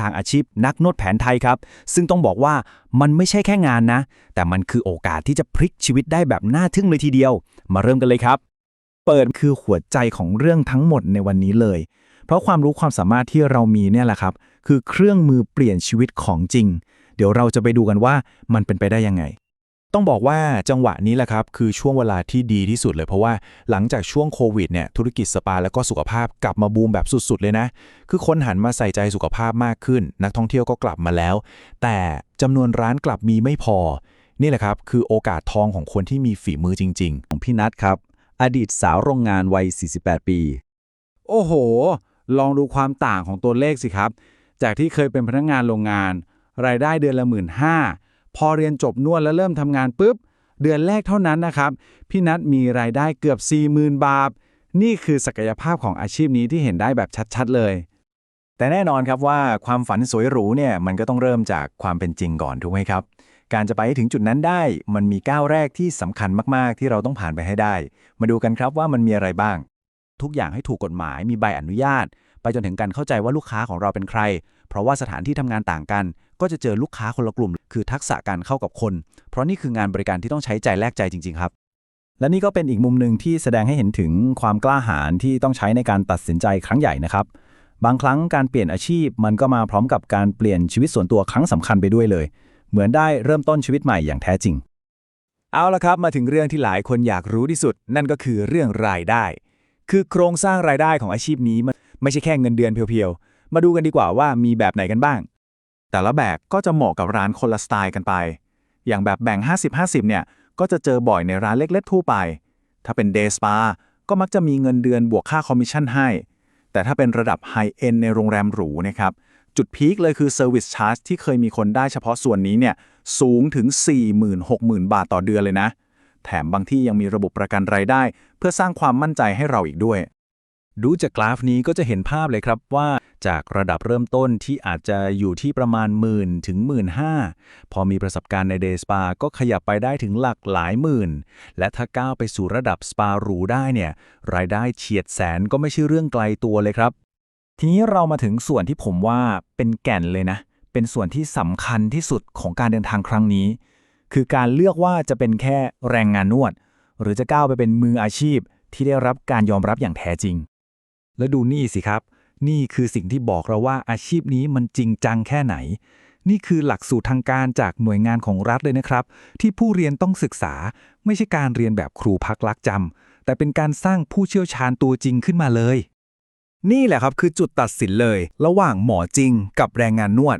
ทางอาชีพนักนวดแผนไทยครับ ซึ่งต้องบอกว่ามันไม่ใช่แค่งานนะ แต่มันคือโอกาสที่จะพลิกชีวิตได้แบบน่าทึ่งเลยทีเดียว มาเริ่มกันเลยครับ เปิดคือหัวใจของเรื่องทั้งหมดในวันนี้เลย เพราะความรู้ความสามารถที่เรามีเนี่ยแหละครับ คือเครื่องมือเปลี่ยนชีวิตของจริง เดี๋ยวเราจะไปดูกันว่ามันเป็นไปได้ยังไง ต้องบอกว่าจังหวะนี้แหละครับ คือช่วงเวลาที่ดีที่สุดเลยเพราะว่าหลังจากช่วงโควิดเนี่ยธุรกิจสปาแล้วก็สุขภาพกลับมาบูมแบบสุดๆเลยนะ คือคนหันมาใส่ใจสุขภาพมากขึ้น นักท่องเที่ยวก็กลับมาแล้ว แต่จำนวนร้านกลับมีไม่พอ นี่แหละครับ คือโอกาสทองของคนที่มีฝีมือจริง ๆ ของพี่นัทครับ อดีตสาวโรงงานวัย 48 ปี โอ้โห ลองดูความต่างของตัวเลขสิครับ จากที่เคยเป็นพนักงานโรงงาน รายได้เดือนละหมื่นห้า พอเรียนจบนวดแล้วเริ่มทำงานปุ๊บ เดือนแรกเท่านั้นนะครับ พี่นัทมีรายได้เกือบ 40,000 บาท นี่คือศักยภาพของอาชีพนี้ที่เห็นได้แบบชัดๆเลย แต่แน่นอนครับว่าความฝันสวยหรูเนี่ยมันก็ต้องเริ่มจากความเป็นจริงก่อนถูกไหมครับ การจะไปให้ถึงจุดนั้นได้ มันมีก้าวแรกที่สำคัญมากๆ ที่เราต้องผ่านไปให้ได้ มาดูกันครับว่ามันมีอะไรบ้าง ทุกอย่างให้ถูกกฎหมายมีใบอนุญาต ไปจนถึงการเข้าใจว่าลูกค้าของเราเป็นใคร เพราะว่าสถานที่ทำงานต่างกัน ก็จะเจอลูกค้าคนละกลุ่ม คือทักษะการเข้ากับคน เพราะนี่คืองานบริการที่ต้องใช้ใจแลกใจจริง ๆ ครับ และนี่ก็เป็นอีกมุมหนึ่งที่แสดงให้เห็นถึงความกล้าหาญที่ต้องใช้ในการตัดสินใจครั้งใหญ่นะครับ บางครั้งการเปลี่ยนอาชีพมันก็มาพร้อมกับการเปลี่ยนชีวิตส่วนตัวครั้งสำคัญไปด้วยเลย เหมือนได้เริ่มต้นชีวิตใหม่อย่างแท้จริง เอาละครับมาถึงเรื่องที่หลายคนอยากรู้ที่สุด นั่นก็คือเรื่องรายได้ คือโครงสร้างรายได้ของอาชีพนี้มัน ไม่ใช่แค่เงินเดือนเพียวๆ มาดูกันดีกว่าว่ามีแบบไหนกันบ้าง แต่ละแบบก็จะเหมาะกับร้านคนละสไตล์กันไป อย่างแบบแบ่ง 50-50 เนี่ย ก็จะเจอบ่อยในร้านเล็กๆ ทั่วไป ถ้าเป็นเดย์สปาก็มักจะมีเงินเดือนบวกค่าคอมมิชชั่นให้ แต่ถ้าเป็นระดับไฮเอนในโรงแรมหรูนะครับจุดพีคเลยคือเซอร์วิสชาร์จที่เคยมีคนได้เฉพาะส่วนนี้เนี่ยสูงถึง 40,000-60,000 บาทต่อเดือนเลยนะ แถมบางที่ยังมีระบบประกันรายได้ เพื่อสร้างความมั่นใจให้เราอีกด้วย ดูจากกราฟนี้ก็จะเห็นภาพเลยครับว่าจากระดับเริ่มต้นที่อาจจะอยู่ที่ประมาณหมื่นถึงหมื่นห้าพอมีประสบการณ์ในเดย์สปาก็ขยับไปได้ถึงหลักหลายหมื่น และถ้าก้าวไปสู่ระดับสปาหรูได้เนี่ย รายได้เฉียดแสนก็ไม่ใช่เรื่องไกลตัวเลยครับ ทีนี้เรามาถึงส่วนที่ผมว่าเป็นแก่นเลยนะ เป็นส่วนที่สำคัญที่สุดของการเดินทางครั้งนี้ คือการเลือกว่าจะเป็นแค่แรงงานนวด หรือจะก้าวไปเป็นมืออาชีพที่ได้รับการยอมรับอย่างแท้จริง แล้วดูนี่สิครับ นี่คือสิ่งที่บอกเราว่าอาชีพนี้มันจริงจังแค่ไหน นี่คือหลักสูตรทางการจากหน่วยงานของรัฐเลยนะครับ ที่ผู้เรียนต้องศึกษา ไม่ใช่การเรียนแบบครูพักลักจำแต่เป็นการสร้างผู้เชี่ยวชาญตัวจริงขึ้นมาเลย นี่แหละครับคือจุดตัดสินเลย ระหว่างหมอจริงกับแรงงานนวด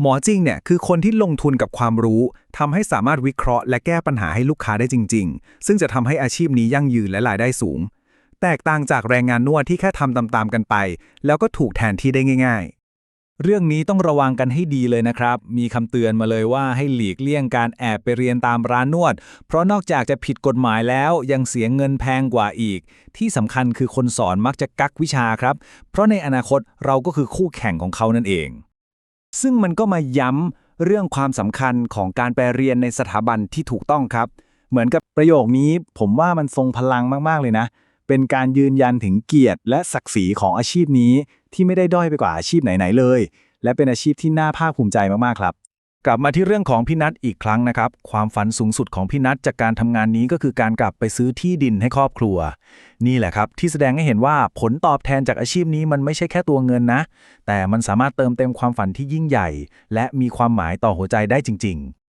หมอจริงเนี่ยคือคนที่ลงทุนกับความรู้ทำให้สามารถวิเคราะห์ และแก้ปัญหาให้ลูกค้าได้จริง ๆ ซึ่งจะทำให้อาชีพนี้ยั่งยืนและรายได้สูง แตกต่างจากแรงงานนวดที่แค่ทำตามๆกันไป แล้วก็ถูกแทนที่ได้ง่าย ๆ เรื่องนี้ต้องระวังกันให้ดีเลยนะครับ มีคำเตือนมาเลยว่าให้หลีกเลี่ยงการแอบไปเรียนตามร้านนวด เพราะนอกจากจะผิดกฎหมายแล้วยังเสียเงินแพงกว่าอีก ที่สำคัญคือคนสอนมักจะกักวิชาครับ เพราะในอนาคตเราก็คือคู่แข่งของเขานั่นเอง ซึ่งมันก็มาย้ำเรื่องความสำคัญของการไปเรียนในสถาบันที่ถูกต้องครับ เหมือนกับประโยคนี้ ผมว่ามันทรงพลังมากๆเลยนะ เป็นการยืนยันถึงเกียรติและศักดิ์ศรีของอาชีพนี้ที่ไม่ได้ด้อยไปกว่าอาชีพไหนๆเลย และเป็นอาชีพที่น่าภาคภูมิใจมากๆครับ กลับมาที่เรื่องของพี่นัทอีกครั้งนะครับ ความฝันสูงสุดของพี่นัทจากการทำงานนี้ก็คือการกลับไปซื้อที่ดินให้ครอบครัว นี่แหละครับ ที่แสดงให้เห็นว่าผลตอบแทนจากอาชีพนี้มันไม่ใช่แค่ตัวเงินนะ แต่มันสามารถเติมเต็มความฝันที่ยิ่งใหญ่ และมีความหมายต่อหัวใจได้จริง ๆ